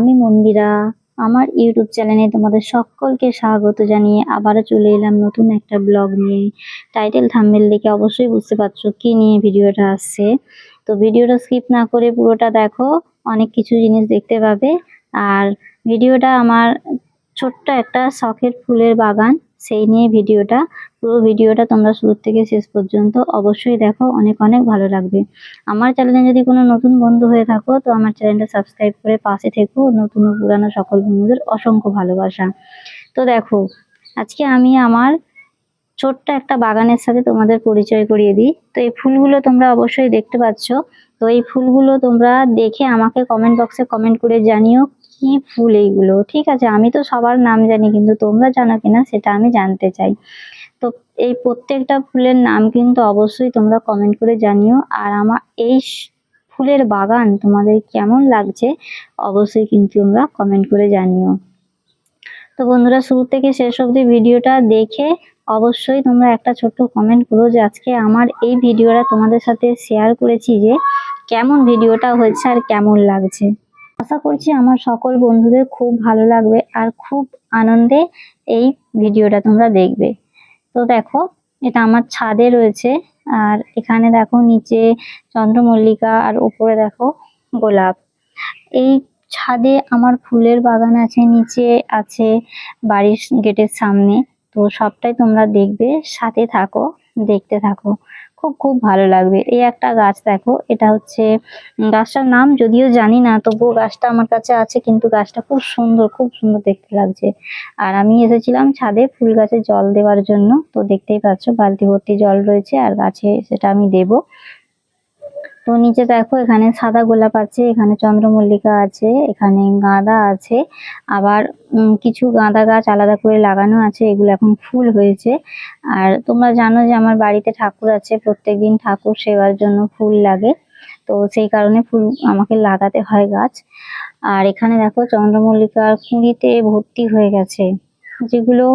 আমি মন্দিরা। আমার ইউটিউব চ্যানেলে তোমাদের সকলকে স্বাগত জানিয়ে আবারও চলে এলাম নতুন একটা ব্লগ নিয়ে। টাইটেল থাম্বনেল দেখে অবশ্যই বুঝতে পারছ কী নিয়ে ভিডিওটা আসছে। তো ভিডিওটা স্কিপ না করে পুরোটা দেখো, অনেক কিছু জিনিস দেখতে পাবে। আর ভিডিওটা আমার ছোট্ট একটা শখের ফুলের বাগান, সেই নিয়ে ভিডিওটা। পুরো ভিডিওটা তোমরা শুরু থেকে শেষ পর্যন্ত অবশ্যই দেখো, অনেক অনেক ভালো লাগবে। আমার চ্যানেলে যদি কোনো নতুন বন্ধু হয়ে থাকো, তো আমার চ্যানেলটা সাবস্ক্রাইব করে পাশে থেকো। নতুন ও পুরানো সকল বন্ধুদের অসংখ্য ভালোবাসা। তো দেখো, আজকে আমি আমার ছোট্ট একটা বাগানের সাথে তোমাদের পরিচয় করিয়ে দিই। তো এই ফুলগুলো তোমরা অবশ্যই দেখতে পাচ্ছ। তো এই ফুলগুলো তোমরা দেখে আমাকে কমেন্ট বক্সে কমেন্ট করে জানিও কি ফুল এইগুলো। ঠিক আছে, আমি তো সবার নাম জানি, কিন্তু তোমরা জানো কিনা, সেটা আমি জানতে চাই। এই প্রত্যেকটা ফুলের নাম কিন্তু অবশ্যই তোমরা কমেন্ট করে জানিও। আর আমার এই ফুলের বাগান তোমাদের কেমন লাগছে অবশ্যই কিন্তু তোমরা কমেন্ট করে জানিও। তো বন্ধুরা, শুরু থেকে শেষ অবধি ভিডিওটা দেখে অবশ্যই তোমরা একটা ছোট্ট কমেন্ট করো যে আজকে আমার এই ভিডিওটা তোমাদের সাথে শেয়ার করেছি যে কেমন ভিডিওটা হয়েছে আর কেমন লাগছে। আশা করছি আমার সকল বন্ধুদের খুব ভালো লাগবে আর খুব আনন্দে এই ভিডিওটা তোমরা দেখবে। তো দেখো, এটা আমার ছাদে রয়েছে। আর এখানে দেখো, নিচে চন্দ্রমল্লিকা আর উপরে দেখো, গোলাপ। এই ছাদে আমার ফুলের বাগান আছে, নিচে আছে বাড়ির গেটের সামনে। তো সবটাই তোমরা দেখবে, সাথে থাকো, দেখতে থাকো। খুব খুব ভালো লাগবে। এই একটা গাছ দেখো, এটা হচ্ছে গাছটার নাম যদিও জানি না, তবুও গাছটা আমার কাছে আছে, কিন্তু গাছটা খুব সুন্দর খুব সুন্দর দেখতে লাগছে। আর আমি এসেছিলাম ছাদে ফুল গাছে জল দেওয়ার জন্য, তো দেখতেই পাচ্ছ বালতি ভর্তি জল রয়েছে, আর গাছে সেটা আমি দেব। তো নিচে দেখো, এখানে সাদা গোলাপ আছে, এখানে চন্দ্রমল্লিকা আছে, এখানে গাঁদা আছে, আবার কিছু গাঁদা গাছ আলাদা করে লাগানো আছে, এগুলো এখন ফুল হয়েছে। আর তোমরা জানো যে আমার বাড়িতে ঠাকুর আছে, প্রত্যেকদিন ঠাকুর সেবার জন্য ফুল লাগে, তো সেই কারণে ফুল আমাকে লাগাতে হয় গাছ। আর এখানে দেখো, চন্দ্রমল্লিকার কুঁড়িতে ভর্তি হয়ে গেছে, যেগুলো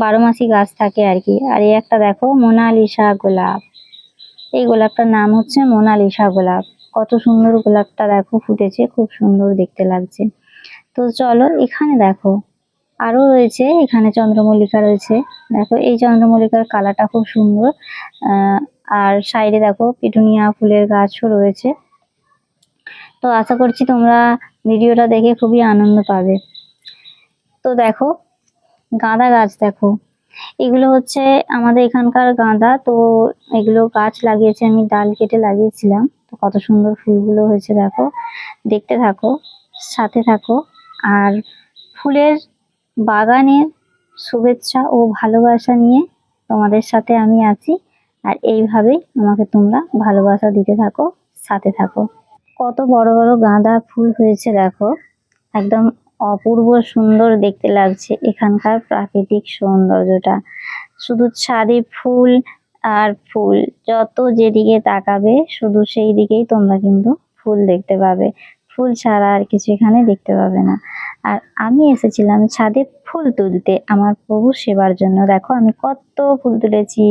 বারো মাসি গাছ থাকে আর কি। আর এই একটা দেখো, মোনালিসা গোলাপ। এই গোলাপটার নাম হচ্ছে মোনালিসা গোলাপ। কত সুন্দর গোলাপটা দেখো, ফুটেছে, খুব সুন্দর দেখতে লাগছে। তো চলো এখানে দেখো আরও রয়েছে, এখানে চন্দ্রমল্লিকা রয়েছে। দেখো, এই চন্দ্রমল্লিকার কালারটা খুব সুন্দর। আর সাইডে দেখো, পিটুনিয়া ফুলের গাছও রয়েছে। তো আশা করছি তোমরা ভিডিওটা দেখে খুবই আনন্দ পাবে। তো দেখো, গাঁদা গাছ দেখো। এগুলো হচ্ছে আমাদের এখানকার গাঁদা। তো এগুলো গাছ লাগিয়েছি, আমি ডাল কেটে লাগিয়েছিলাম। তো কত সুন্দর ফুলগুলো হয়েছে, দেখো। দেখতে থাকো, সাথে থাকো। আর ফুলের বাগানের শুভেচ্ছা ও ভালোবাসা নিয়ে তোমাদের সাথে আমি আছি। আর এইভাবেই আমাকে তোমরা ভালোবাসা দিতে থাকো, সাথে থাকো। কত বড় বড় গাঁদা ফুল হয়েছে, দেখো। একদম অপূর্ব সুন্দর দেখতে লাগছে এখানকার প্রাকৃতিক সৌন্দর্যটা। শুধু ছাদে ফুল আর ফুল, যত যেদিকে তাকাবে শুধু সেই দিকেই তোমরা কিন্তু ফুল দেখতে পাবে। ফুল ছাড়া আর কিছু এখানে দেখতে পাবে না। আর আমি এসেছিলাম ছাদে ফুল তুলতে, আমার প্রভু সেবার জন্য। দেখো, আমি কত ফুল তুলেছি।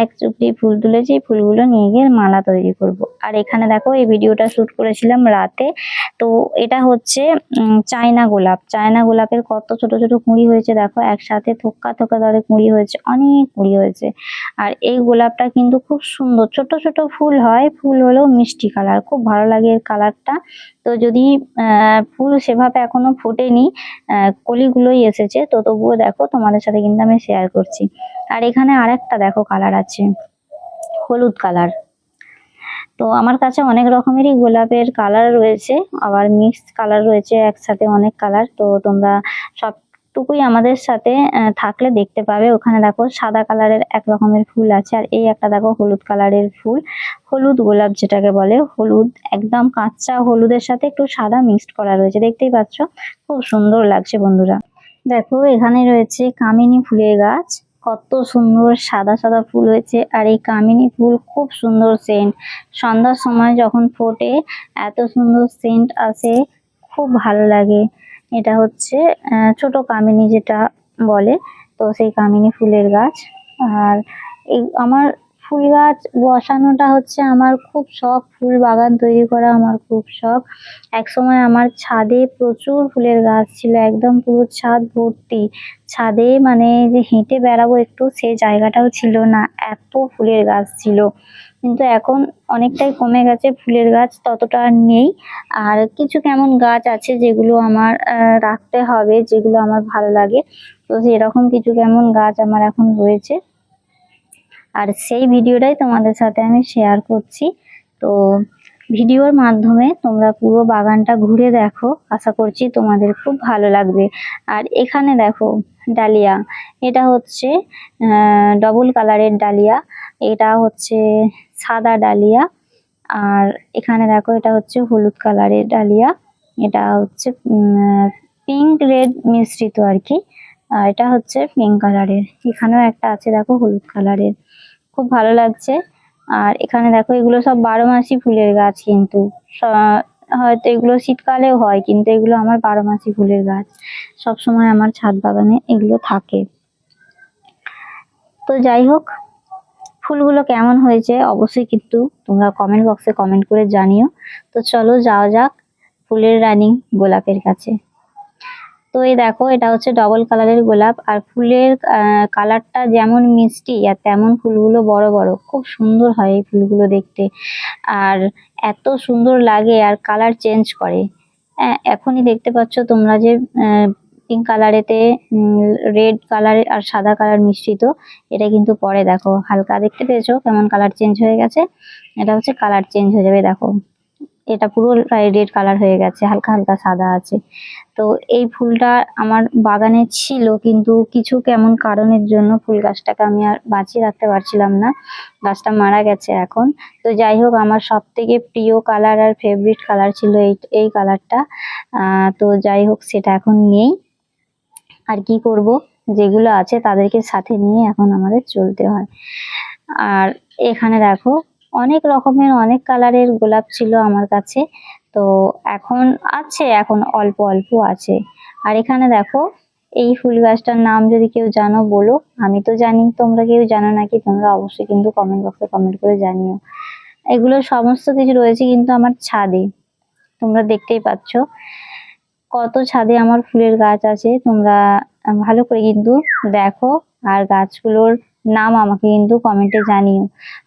এক চুপড়ি ফুল তুলেছি, ফুলগুলো নিয়ে গিয়ে মালা তৈরি করব। আর এখানে দেখো, এই ভিডিওটা শ্যুট করেছিলাম রাতে। তো এটা হচ্ছে চায়না গোলাপ। চায়না গোলাপের কত ছোট ছোট কুঁড়ি হয়েছে, দেখো, একসাথে থোকা থোকা ধরে কুঁড়ি হয়েছে, অনেক কুঁড়ি হয়েছে। আর এই গোলাপটা কিন্তু খুব সুন্দর। ছোট ছোট ফুল হয়, ফুল হলেও মিষ্টি কালার, খুব ভালো লাগে এর কালারটা। তো যদি ফুল সেভাবে এখনও ফোটেনি কলিগুলোই এসেছে। তো তবুও দেখো তোমাদের সাথে কিন্তু আমি শেয়ার করছি। আর এখানে আরেকটা দেখো কালার আছে, হলুদ কালার তো আমার কাছে অনেক রকমেরই গোলাপের কালার রয়েছে, আবার মিক্সড কালার রয়েছে, একসাথে অনেক কালার তো তোমরা সবটুকুই আমাদের সাথে থাকলে দেখতে পাবে। ওখানে দেখো সাদা কালারের এক রকমের ফুল আছে, আর এই একটা দেখো হলুদ কালারের ফুল। হলুদ গোলাপ যেটাকে বলে, হলুদ একদম কাঁচা হলুদের সাথে একটু সাদা মিক্সড করা রয়েছে, দেখতেই পাচ্ছ? খুব সুন্দর লাগছে বন্ধুরা। দেখো, এখানে রয়েছে কামিনী ফুলের গাছ। কত সুন্দর সাদা সাদা ফুল হয়েছে। আর এই কামিনী ফুল খুব সুন্দর সেন্ট সন্ধ্যার সময় যখন ফোটে, এত সুন্দর সেন্ট আসে, খুব ভালো লাগে। এটা হচ্ছে ছোট কামিনী যেটা বলে, তো সেই কামিনী ফুলের গাছ। আর এই, আমার ফুল গাছ বসানোটা হচ্ছে আমার খুব শখ, ফুল বাগান তৈরি করা আমার খুব শখ। এক সময় আমার ছাদে প্রচুর ফুলের গাছ ছিল, একদম পুরো ছাদ ভর্তি। ছাদে মানে যে হেঁটে বেড়াবো একটু সেই জায়গাটাও ছিল না, এত ফুলের গাছ ছিল। কিন্তু এখন অনেকটাই কমে গেছে, ফুলের গাছ ততটা আর নেই। আর কিছু কেমন গাছ আছে যেগুলো আমার রাখতে হবে, যেগুলো আমার ভালো লাগে। তো সেরকম কিছু কেমন গাছ আমার এখন রয়েছে। আর সেই ভিডিওটাই তোমাদের সাথে আমি শেয়ার করছি। তো ভিডিওর মাধ্যমে তোমরা পুরো বাগানটা ঘুরে দেখো। আশা করছি তোমাদের খুব ভালো লাগবে। আর এখানে দেখো ডালিয়া। এটা হচ্ছে ডবল কালারের ডালিয়া। এটা হচ্ছে সাদা ডালিয়া। আর এখানে দেখো এটা হচ্ছে হলুদ কালারের ডালিয়া। এটা হচ্ছে পিঙ্ক রেড মিশ্রিত আর কি। আর এটা হচ্ছে পিঙ্ক কালারের এখানেও একটা আছে, দেখো, হলুদ কালারের খুব ভালো লাগছে। আর এখানে দেখো, এগুলো সব বারো মাসি ফুলের গাছ কিন্তু। হয়তো এগুলো শীতকালেও হয়, কিন্তু এগুলো আমার বারো মাসি ফুলের গাছ। সব সময় আমার ছাদ বাগানে এগুলো থাকে। তো যাই হোক, ফুলগুলো কেমন হয়েছে অবশ্যই কিন্তু তোমরা কমেন্ট বক্সে কমেন্ট করে জানিও। তো চলো, যাওয়া যাক ফুলের রানী গোলাপের কাছে। তো এই দেখো এটা হচ্ছে ডবল কালারের গোলাপ। আর ফুলের কালারটা যেমন মিষ্টি আর তেমন ফুলগুলো বড় বড়। খুব সুন্দর হয় এই ফুলগুলো দেখতে। আর এত সুন্দর লাগে আর কালার চেঞ্জ করে। আহ, এখনই দেখতে পাচ্ছ তোমরা যে পিঙ্ক কালারেতে রেড কালারের আর সাদা কালার মিশ্রিত। এটা কিন্তু পরে দেখো। হালকা দেখতে পেয়েছ কেমন কালার চেঞ্জ হয়ে গেছে? এটা হচ্ছে কালার চেঞ্জ হয়ে যাবে দেখো। এটা পুরো রেড কালার হয়ে গেছে হালকা হালকা সাদা আছে। তো এই ফুলটা আমার বাগানে ছিল, কিন্তু কিছু কেমন কারণের জন্য ফুল গাছটাকে আমি আর বাঁচিয়ে রাখতে পারছিলাম না। গাছটা মারা গেছে এখন। তো যাই হোক, আমার সব থেকে প্রিয় কালার আর ফেভারিট কালার ছিল এই এই কালারটা তো যাই হোক, সেটা এখন নেই। আর কি করব? যেগুলো আছে তাদেরকে সাথে নিয়ে এখন আমাদের চলতে হয়। আর এখানে দেখো, অনেক রকমের অনেক কালারের গোলাপ ছিল আমার কাছে। তো এখন আছে, এখন অল্প অল্প আছে। আর এখানে দেখো, এই ফুল গাছটার নাম যদি কেউ জানো বলো, আমি তো জানি, তোমরা কেউ জানো নাকি, তোমরা অবশ্যই কিন্তু কমেন্ট বক্সে কমেন্ট করে জানিও। এগুলো সমস্ত কিছু রয়েছে কিন্তু আমার ছাদে, তোমরা দেখতেই পাচ্ছ। কত ছাদে আমার ফুলের গাছ আছে, তোমরা ভালো করে কিন্তু দেখো। আর গাছগুলোর নাম আমাকে কিন্তু কমেন্টে জানিও।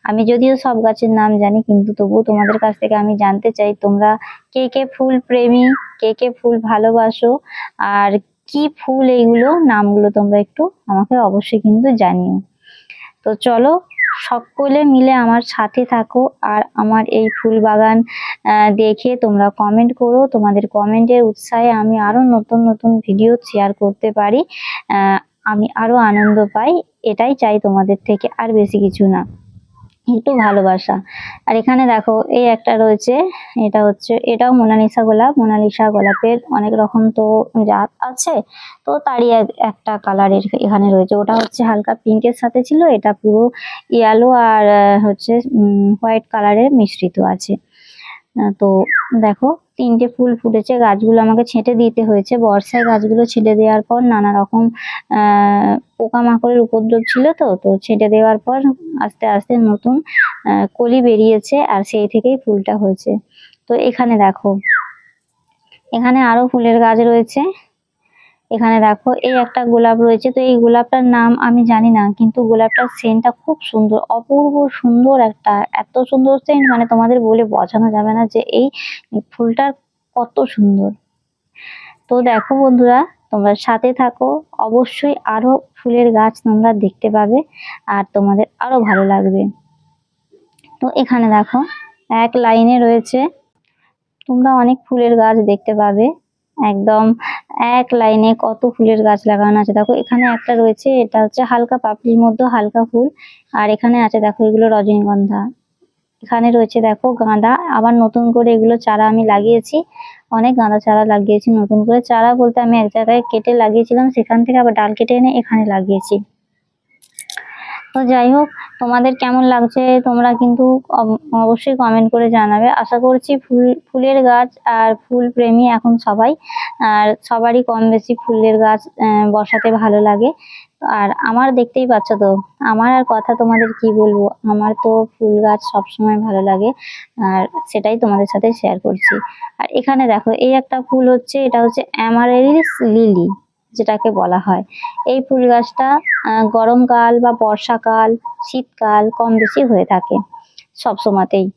আমি যদিও সব গাছের নাম জানি, কিন্তু তবুও তোমাদের কাছ থেকে আমি জানতে চাই, তোমরা কে কে ফুল প্রেমী, কে কে ফুল ভালোবাসো, আর কি ফুল এইগুলো, নামগুলো তোমরা একটু আমাকে অবশ্যই কিন্তু জানিও। তো চলো, সকলে মিলে আমার সাথে থাকো, আর আমার এই ফুল বাগান দেখে তোমরা কমেন্ট করো। তোমাদের কমেন্টের উৎসাহে আমি আরও নতুন নতুন ভিডিও শেয়ার করতে পারি। আমি আরও আনন্দ পাই, এটাই চাই তোমাদের থেকে, আর বেশি কিছু না। একটু ভালোবাসা। আর এখানে দেখো, এই একটা রয়েছে, এটা হচ্ছে, এটাও মোনালিসা গোলাপ। মোনালিসা গোলাপের অনেক রকম তো জাত আছে, তো তারই এক- একটা কালারের এখানে রয়েছে। ওটা হচ্ছে হালকা পিঙ্কের সাথে ছিল, এটা পুরো ইয়েলো আর হচ্ছে হোয়াইট কালারের মিশ্রিত আছে। তো দেখো, তিনটে ফুল ফুটেছে, গাছগুলো আমাকে ছেঁটে দিতে হয়েছে। বর্ষায় গাছগুলো ছেঁটে দেওয়ার পর নানা রকম পোকামাকড়ের উপদ্রব ছিল তো তো ছেঁটে দেওয়ার পর আস্তে আস্তে নতুন কলি বেরিয়েছে আর সেই থেকেই ফুলটা হয়েছে। তো এখানে দেখো, এখানে আরও ফুলের গাছ রয়েছে। এখানে দেখো, এই একটা গোলাপ রয়েছে। তো এই গোলাপটার নাম আমি জানি না, কিন্তু গোলাপটার সেন্টটা খুব সুন্দর, অপূর্ব সুন্দর একটা, এত সুন্দর সেন্ট মানে তোমাদের বলে বোঝানো যাবে না যে এই ফুলটার কত সুন্দর। তো দেখো বন্ধুরা, তোমরা সাথে থাকো, অবশ্যই আরও ফুলের গাছ তোমরা দেখতে পাবে, আর তোমাদের আরও ভালো লাগবে। তো এখানে দেখো, এক লাইনে রয়েছে, তোমরা অনেক ফুলের গাছ দেখতে পাবে। একদম এক লাইনে কত ফুলের গাছ লাগানো আছে। দেখো, এখানে একটা রয়েছে, এটা হচ্ছে হালকা পাপড়ির মধ্যে হালকা ফুল, আর এখানে আছে, দেখো, এগুলো রজনীগন্ধা। এখানে রয়েছে, দেখো, গাঁদা। আবার নতুন করে এগুলো চারা আমি লাগিয়েছি, অনেক গাঁদা চারা লাগিয়েছি নতুন করে। চারা বলতে আমি এক জায়গায় কেটে লাগিয়েছিলাম, সেখান থেকে আবার ডাল কেটে এনে এখানে লাগিয়েছি। তো যাই হোক, তোমাদের কেমন লাগছে তোমরা কিন্তু অবশ্যই কমেন্ট করে জানাবে। আশা করছি ফুল, ফুলের গাছ আর ফুল প্রেমী এখন সবাই। আর সবারই কম বেশি ফুলের গাছ বসাতে ভালো লাগে। আর আমার দেখতেই পাচ্ছ তো, আমার আর কথা তোমাদের কি বলব? আমার তো ফুল গাছ সবসময় ভালো লাগে। আর সেটাই তোমাদের সাথে শেয়ার করছি। আর এখানে দেখো, এই একটা ফুল হচ্ছে, এটা হচ্ছে অ্যামারেলিস লিলি যেটাকে বলা হয়। এই ফুল গাছটা গরমকাল বা বর্ষাকাল শীতকাল কম বেশি হয়ে থাকে সব সময়তেই।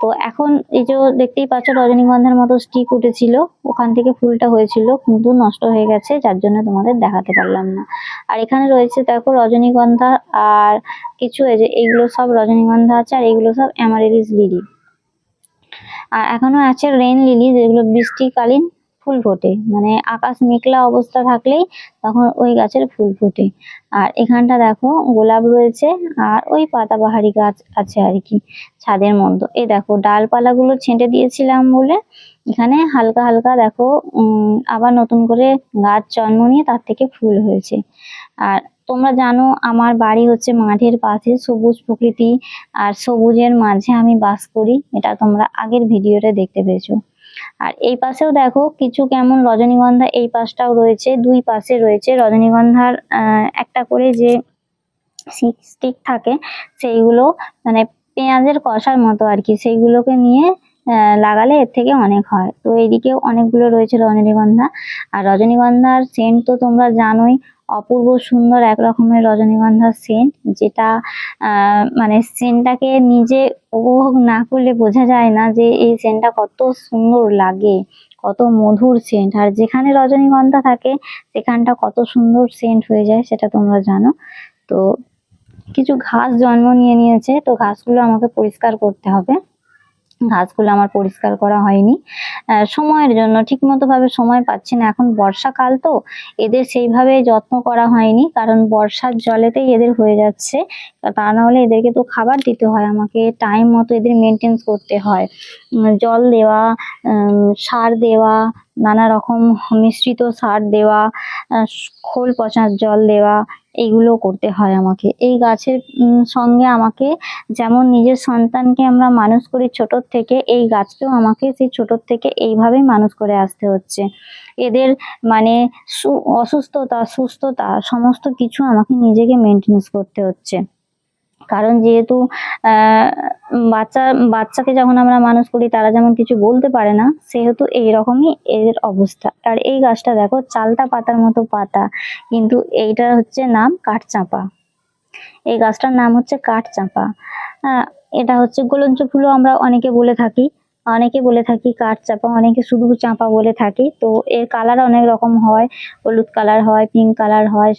তো এখন এই যে দেখতেই পাচ্ছ রজনীগন্ধার মতো স্টিক উঠেছিল, ওখান থেকে ফুলটা হয়েছিল, কিন্তু নষ্ট হয়ে গেছে, যার জন্য তোমাদের দেখাতে পারলাম না। আর এখানে রয়েছে দেখো রজনীগন্ধা আর কিছু, এই যে এইগুলো সব রজনীগন্ধা আছে, আর এইগুলো সব অ্যামারেলিস লিলি আর এখনও আছে রেন লিলি যেগুলো বৃষ্টিকালীন ফুল ফোটে। মানে আকাশ মেঘলা অবস্থা থাকলেই তখন ওই গাছের ফুল ফোটে। আর এখানটা দেখো, গোলাপ রয়েছে আর ওই পাতাবাহারি গাছ আছে আর কি, ছাদের মধ্যে এই দেখো, ডালপালাগুলো ছেঁটে দিয়েছিলাম বলে এখানে হালকা হালকা দেখো আবার নতুন করে গাছ জন্ম নিয়ে তার থেকে ফুল হয়েছে। আর তোমরা জানো, আমার বাড়ি হচ্ছে মাঠের পাশে সবুজ প্রকৃতি আর সবুজের মাঝে আমি বাস করি। এটা তোমরা আগের ভিডিওতে দেখতে পেয়েছ। আর এই পাশেও দেখো কিছু কেমন রজনীগন্ধা এই পাশটাও রয়েছে, দুই পাশে রয়েছে রজনীগন্ধার একটা করে যে স্টিক থাকে সেইগুলো মানে পেঁয়াজের কষার মতো আর কি, সেইগুলোকে নিয়ে লাগালে এর থেকে অনেক হয়। তো এইদিকেও অনেকগুলো রয়েছে রজনীগন্ধা। আর রজনীগন্ধার সেন্ট তো তোমরা জানোই অপূর্ব সুন্দর এক রকমের রজনীগন্ধার সেন্ট যেটা মানে সেন্টটাকে নিজে উপভোগ না করলে বোঝা যায় না যে এই সেন্টটা কত সুন্দর লাগে, কত মধুর সেন্ট আর যেখানে রজনীগন্ধা থাকে, সেখানটা কত সুন্দর সেন্ট হয়ে যায়, সেটা তোমরা জানো। তো কিছু ঘাস জন্ম নিয়ে নিয়েছে, তো ঘাসগুলো আমাকে পরিষ্কার করতে হবে। ঘাসগুলো আমার পরিষ্কার করা হয়নি। সময়ের জন্য ঠিক মতো ভাবে সময় পাচ্ছি না। এখন বর্ষাকাল তো, এদের সেইভাবে যত্ন করা হয়নি, কারণ বর্ষার জলেতেই এদের হয়ে যাচ্ছে। তা না হলে এদেরকে তো খাবার দিতে হয়, আমাকে টাইম মতো এদের মেনটেন্স করতে হয়। জল দেওয়া সার দেওয়া, নানা রকম মিশ্রিত সার দেওয়া খোল পচার জল দেওয়া, এইগুলো করতে হয় আমাকে। এই গাছের সঙ্গে আমাকে যেমন নিজের সন্তানকে আমরা মানুষ করি ছোটোর থেকে, এই গাছকেও আমাকে সেই ছোটোর থেকে এইভাবেই মানুষ করে আসতে হচ্ছে। এদের মানে অসুস্থতা, সুস্থতা, সমস্ত কিছু আমাকে নিজেকে মেনটেন্স করতে হচ্ছে। কারণ যেহেতু বাচ্চা, বাচ্চাকে যখন আমরা মানুষ করি, তারা যেমন কিছু বলতে পারে না, সেহেতু এইরকমই এর অবস্থা। আর এই গাছটা দেখো, চালতা পাতার মতো পাতা, কিন্তু এইটা হচ্ছে নাম কাঠচাঁপা। এই গাছটার নাম হচ্ছে কাঠচাঁপা। এটা হচ্ছে গোলঞ্চ ফুলও আমরা অনেকে বলে থাকি। অনেকে বলে থাকি কাঠ চাপা, অনেকে শুধু চাঁপা বলে থাকি। তো এর কালার অনেক রকম হয়। হলুদ কালার হয় পিঙ্ক কালার হয়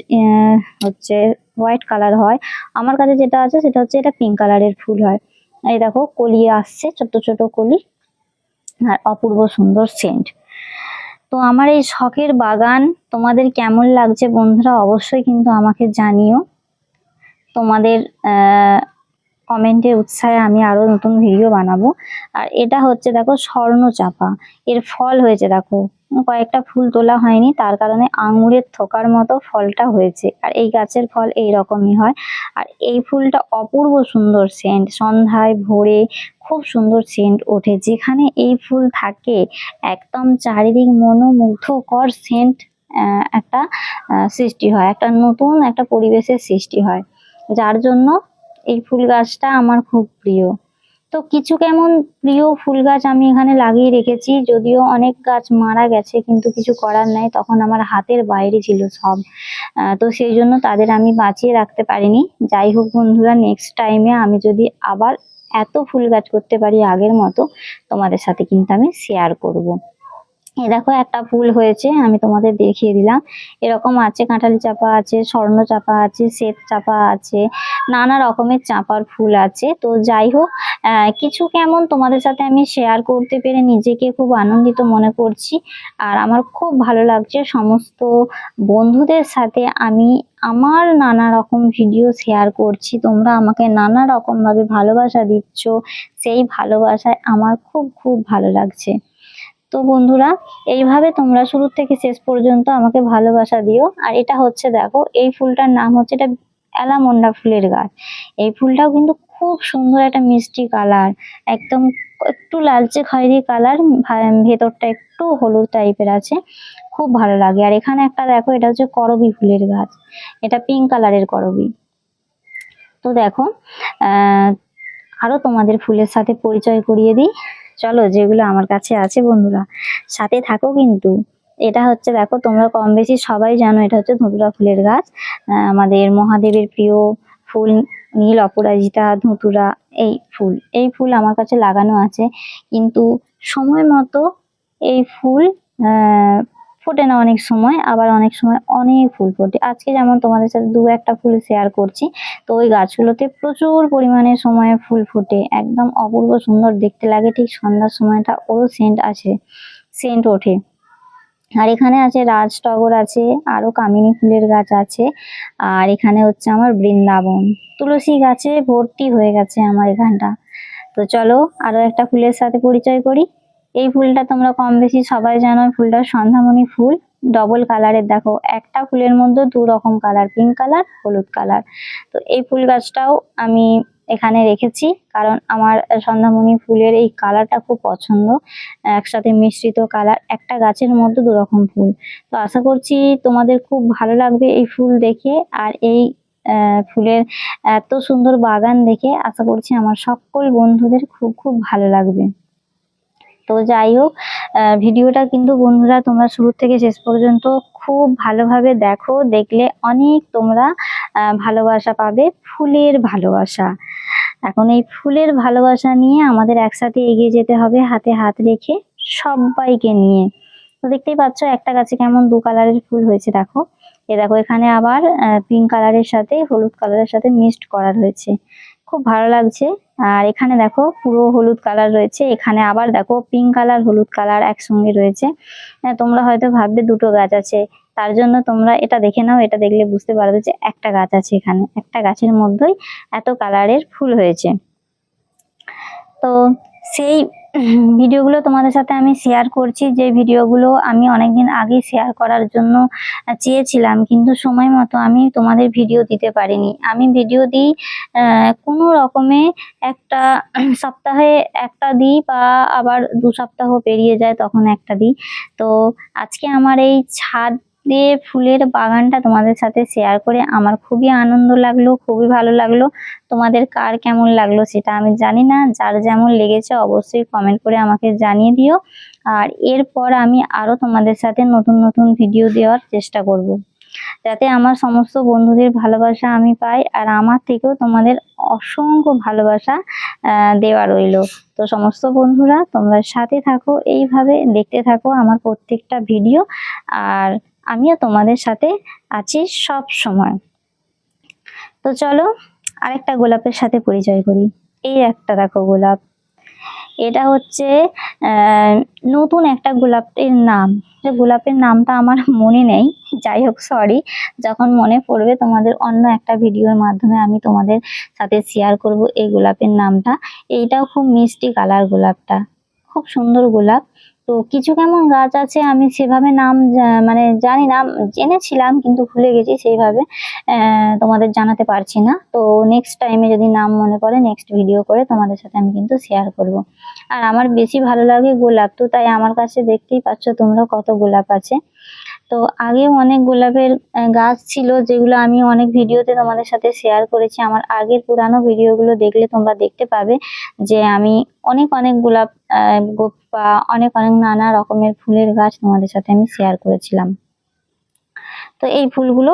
হচ্ছে হোয়াইট কালার হয়। আমার কাছে যেটা আছে সেটা হচ্ছে এটা পিঙ্ক কালারের ফুল হয়। এই দেখো, কলি আসছে ছোট ছোট কলি। আর অপূর্ব সুন্দর সেন্ট তো আমার এই শখের বাগান তোমাদের কেমন লাগছে বন্ধুরা অবশ্যই কিন্তু আমাকে জানিও। তোমাদের কমেন্টের উৎসাহে আমি আরও নতুন ভিডিও বানাবো। আর এটা হচ্ছে দেখো স্বর্ণ চাপা এর ফল হয়েছে দেখো। কয়েকটা ফুল তোলা হয়নি, তার কারণে আঙুরের থোকার মতো ফলটা হয়েছে। আর এই গাছের ফল এই রকমই হয়। আর এই ফুলটা অপূর্ব সুন্দর সেন্ট সন্ধ্যায় ভোরে খুব সুন্দর সেন্ট ওঠে। যেখানে এই ফুল থাকে, একদম চারিদিক মনোমুগ্ধকর সেন্ট একটা সৃষ্টি হয়। একটা নতুন একটা পরিবেশের সৃষ্টি হয়। যার জন্য এই ফুল গাছটা আমার খুব প্রিয়। তো কিছু কেমন প্রিয় ফুল গাছ আমি এখানে লাগিয়ে রেখেছি, যদিও অনেক গাছ মারা গেছে, কিন্তু কিছু করার নাই, তখন আমার হাতের বাইরে ছিল সব। তো সেই জন্য তাদের আমি বাঁচিয়ে রাখতে পারিনি। যাই হোক বন্ধুরা নেক্সট টাইমে আমি যদি আবার এত ফুল গাছ করতে পারি আগের মতো, তোমাদের সাথে কিন্তু আমি শেয়ার করব। এই দেখো, একটা ফুল হয়েছে, আমি তোমাদের দেখিয়ে দিলাম। এরকম আছে, কাঁঠালি চাপা আছে, স্বর্ণ চাপা আছে, শ্বেত চাপা আছে, নানা রকমের চাপার ফুল আছে। তো যাই হোক কিছু কেমন তোমাদের সাথে আমি শেয়ার করতে পেরে নিজেকে খুব আনন্দিত মনে করছি। আর আমার খুব ভালো লাগছে, সমস্ত বন্ধুদের সাথে আমি আমার নানা রকম ভিডিও শেয়ার করছি। তোমরা আমাকে নানা রকম ভাবে ভালোবাসা দিচ্ছ, সেই ভালোবাসায় আমার খুব খুব ভালো লাগছে। তো বন্ধুরা, এইভাবে তোমরা শুরু থেকে শেষ পর্যন্ত আমাকে ভালোবাসা দিও। আর এটা হচ্ছে, দেখো, এই ফুলটার নাম হচ্ছে এটা অ্যালামন্ডা ফুলের গাছ। এই ফুলটাও কিন্তু খুব সুন্দর একটা মিষ্টি কালার, একদম একটু লালচে খয়েরি কালার ভেতরটা একটু হলুদ টাইপের আছে, খুব ভালো লাগে। আর এখানে একটা, দেখো, এটা হচ্ছে করবি ফুলের গাছ, এটা পিঙ্ক কালারের করবি। তো দেখো, আহ, আরও তোমাদের ফুলের সাথে পরিচয় করিয়ে দিই। চলো যেগুলো আমার কাছে আছে বন্ধুরা, সাথে থাকো কিন্তু। এটা হচ্ছে দেখো, তোমরা কম বেশি সবাই জানো, এটা হচ্ছে ধুতুরা ফুলের গাছ। আমাদের মহাদেবের প্রিয় ফুল, নীল অপরাজিতা, ধুতুরা, এই ফুল। এই ফুল আমার কাছে লাগানো আছে। কিন্তু সময় মতো এই ফুল ফোটে না অনেক সময়, আবার অনেক সময় অনেক ফুল ফোটে। আজকে যেমন তোমাদের সাথে দু একটা ফুল শেয়ার করছি, তো ওই গাছগুলোতে প্রচুর পরিমাণে সময়ে ফুল ফোটে। একদম অপূর্ব সুন্দর দেখতে লাগে, ঠিক সন্ধ্যার সময়টা ওরও সেন্ট আছে সেন্ট ওঠে। আর এখানে আছে রাজ টগর আছে, আরও কামিনী ফুলের গাছ আছে, আর এখানে হচ্ছে আমার বৃন্দাবন। তুলসী গাছে ভর্তি হয়ে গেছে আমার এখানটা। তো চলো আরও একটা ফুলের সাথে পরিচয় করি। এই ফুলটা তোমরা কম বেশি সবাই জানো ফুলটা সন্ধ্যামণি ফুল ডবল কালারের দেখো, একটা ফুলের মধ্যে দু রকম কালার পিঙ্ক কালার হলুদ কালার তো এই ফুল গাছটাও আমি এখানে রেখেছি, কারণ আমার সন্ধ্যামণি ফুলের এই কালারটা খুব পছন্দ। একসাথে মিশ্রিত কালার একটা গাছের মধ্যে দু রকম ফুল। তো আশা করছি তোমাদের খুব ভালো লাগবে এই ফুল দেখে, আর এই ফুলের এত সুন্দর বাগান দেখে। আশা করছি আমার সকল বন্ধুদের খুব খুব ভালো লাগবে। তো যাই হোক ভিডিওটা কিন্তু বন্ধুরা তোমরা শুরু থেকে শেষ পর্যন্ত খুব ভালোভাবে দেখো, দেখলে অনেক তোমরা ভালোবাসা পাবে, ফুলের ভালোবাসা। এখন এই ফুলের ভালোবাসা নিয়ে আমাদের একসাথে এগিয়ে যেতে হবে, হাতে হাত রেখে সবাইকে নিয়ে। তো দেখতেই পাচ্ছ, একটা গাছে কেমন দু কালারের ফুল হয়েছে, দেখো। এ দেখো, এখানে আবার পিঙ্ক কালারের সাথে, হলুদ কালারের সাথে মিক্সড করা রয়েছে। খুব ভালো লাগছে। আর এখানে দেখো পুরো হলুদ কালার রয়েছে। এখানে আবার দেখো পিঙ্ক কালার হলুদ কালার একসঙ্গে রয়েছে। হ্যাঁ, তোমরা হয়তো ভাববে দুটো গাছ আছে। তার জন্য তোমরা এটা দেখে নাও এটা দেখলে বুঝতে পারবে যে একটা গাছ আছে এখানে। একটা গাছের মধ্যেই এত কালারের ফুল হয়েছে। তো সেই ভিডিওগুলো তোমাদের সাথে আমি শেয়ার করছি। যে ভিডিওগুলো আমি অনেকদিন আগে শেয়ার করার জন্য চেয়েছিলাম, কিন্তু সময় মতো আমি তোমাদের ভিডিও দিতে পারিনি। আমি ভিডিও দিই কোনো রকমে একটা সপ্তাহে একটা দিই বা আবার দু সপ্তাহ পেরিয়ে যায় তখন একটা দিই। তো আজকে আমার এই ছাদ দিয়ে ফুলের বাগানটা তোমাদের সাথে শেয়ার করে আমার খুবই আনন্দ লাগল, খুবই ভালো লাগল। তোমাদের কার কেমন লাগল সেটা আমি জানি না, যার যেমন লেগেছে অবশ্যই কমেন্ট করে আমাকে জানিয়ে দিও। আর এরপর আমি আরও তোমাদের সাথে নতুন নতুন ভিডিও দেওয়ার চেষ্টা করব। যাতে আমার সমস্ত বন্ধুদের ভালোবাসা আমি পাই আর আমার থেকেও তোমাদের অসংখ্য ভালোবাসা দেওয়া রইল। তো সমস্ত বন্ধুরা তোমরা সাথে থাকো, এইভাবে দেখতে থাকো আমার প্রত্যেকটা ভিডিও আর আমিও তোমাদের সাথে আছি সব সময়। তো চলো, আরেকটা গোলাপের সাথে পরিচয় করি। এই একটা দেখো গোলাপ। এটা হচ্ছে নতুন একটা গোলাপের নাম। যে গোলাপের নামটা আমার মনে নেই। যাই হোক সরি যখন মনে পড়বে তোমাদের অন্য একটা ভিডিওর মাধ্যমে আমি তোমাদের সাথে শেয়ার করব এই গোলাপের নামটা। এইটাও খুব মিষ্টি কালার গোলাপটা। খুব সুন্দর গোলাপ। তো কিছু কেমন গাছ আছে আমি সেভাবে নাম মানে জানি না, জেনেছিলাম কিন্তু ভুলে গেছি সেইভাবে তোমাদের জানাতে পারছি না। তো নেক্সট টাইমে যদি নাম মনে পড়ে নেক্সট ভিডিও করে তোমাদের সাথে আমি কিন্তু শেয়ার করব। আর আমার বেশি ভালো লাগে গোলাপ তো, তাই আমার কাছে দেখতেই পাচ্ছ তোমরা কত গোলাপ আছে। তো আগেও অনেক গোলাপের গাছ ছিল যেগুলো আমি অনেক ভিডিওতে তোমাদের সাথে শেয়ার করেছি। আমার আগের পুরানো ভিডিওগুলো দেখলে তোমরা দেখতে পাবে যে আমি অনেক অনেক গোলাপ বা অনেক অনেক নানা রকমের ফুলের গাছ তোমাদের সাথে আমি শেয়ার করেছিলাম। তো এই ফুলগুলো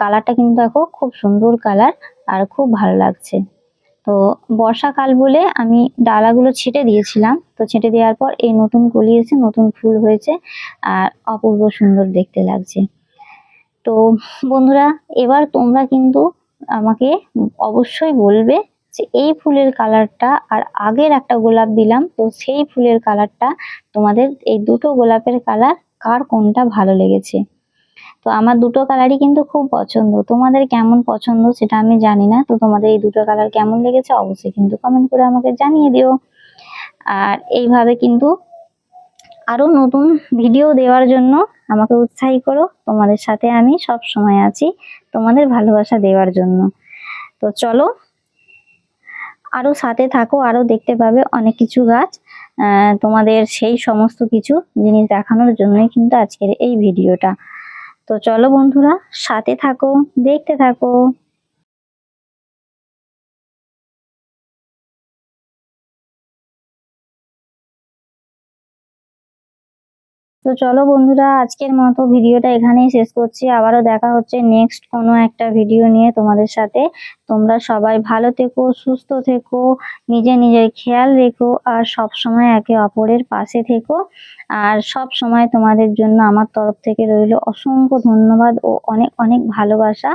কালারটা কিন্তু দেখো খুব সুন্দর কালার আর খুব ভালো লাগছে। তো বর্ষাকাল বলে আমি ডালাগুলো ছেটে দিয়েছিলাম। তো ছেটে দেওয়ার পর এই নতুন কলি এসে নতুন ফুল হয়েছে আর অপূর্ব সুন্দর দেখতে লাগছে। তো বন্ধুরা, এবার তোমরা কিন্তু আমাকে অবশ্যই বলবে যে এই ফুলের কালারটা আর আগের একটা গোলাপ দিলাম। তো সেই ফুলের কালারটা তোমাদের এই দুটো গোলাপের কালার কার কোনটা ভালো লেগেছে? তো আমার দুটো কালারই কিন্তু খুব পছন্দ। তোমাদের কেমন পছন্দ সেটা আমি জানি না, তো তোমাদের এই দুটো কালার কেমন লেগেছে অবশ্যই কিন্তু কমেন্ট করে আমাকে জানিয়ে দিও। আর এইভাবে কিন্তু আরও নতুন ভিডিও দেওয়ার জন্য আমাকে উৎসাহী করো, তোমাদের সাথে আমি সব সময় আছি তোমাদের ভালোবাসা দেওয়ার জন্য। তো চলো, আরও সাথে থাকো, আরও দেখতে পাবে অনেক কিছু গাছ তোমাদের সেই সমস্ত কিছু জিনিস দেখানোর জন্যই কিন্তু আজকের এই ভিডিওটা তো চলো বন্ধুরা সাথে থাকো দেখতে থাকো। তো চলো বন্ধুরা, আজকের মতো ভিডিওটা এখানেই শেষ করছি। আবারও দেখা হচ্ছে নেক্সট কোনো একটা ভিডিও নিয়ে তোমাদের সাথে। তোমরা সবাই ভালো থেকো, সুস্থ থেকো, নিজে নিজের খেয়াল রেখো আর সব সময় একে অপরের পাশে থেকো। আর সব সময় তোমাদের জন্য আমার তরফ থেকে রইল অসংখ্য ধন্যবাদ ও অনেক অনেক ভালোবাসা।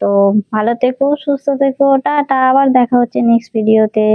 তো ভালো থেকো, সুস্থ থেকো, টাটা, আবার দেখা হচ্ছে নেক্সট ভিডিওতে